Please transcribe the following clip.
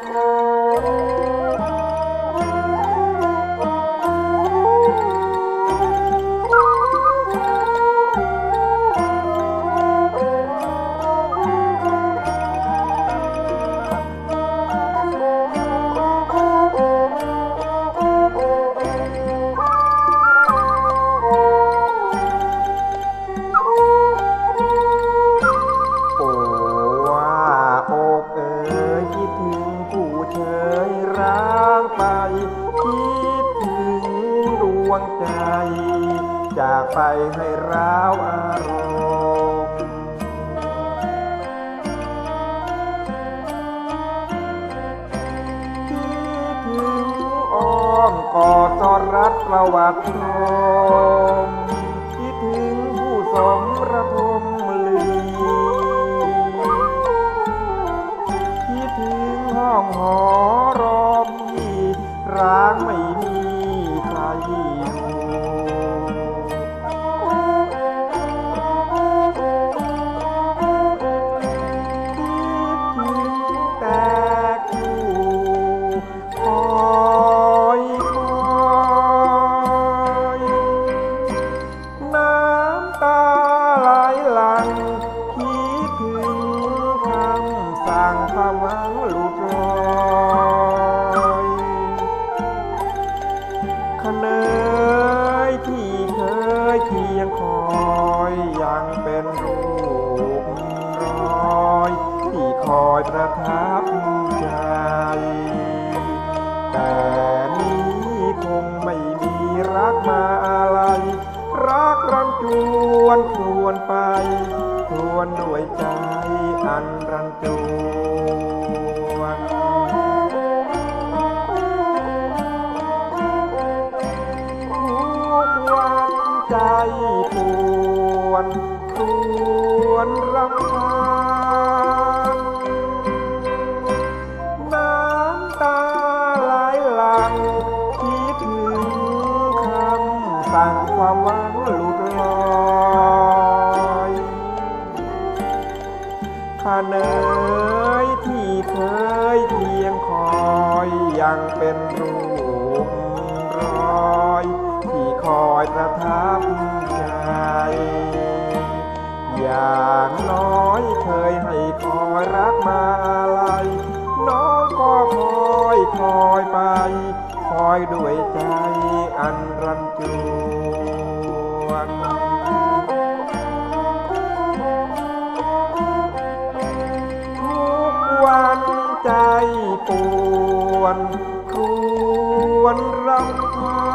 โคิดถึงดวงใจ จากไปให้ร้าวอารมณ์คิดถึงอ้อมกอดตอนรัดประวัติโน สั่งความหวังหลุดลอยขเนยที่เคยเคียงคอยยังเป็นรูปรอย ที่คอยประทับใจ แต่นี้คงไม่มีรักมาอะไร รักรำจวนควนไป รวนด้วยใจอันรันจวนทุกวันใจปวนครวนรำคาญน้ำตาไหลหลังคิดถึงคำสั่งความหวัง จังเป็นรูปรอย ที่คอยประทับใจ อย่างน้อยเคยให้คอยรักมาอะไรน้องก็คอยคอยไป คอยด้วยใจอันรันจวน วนครวนรำคา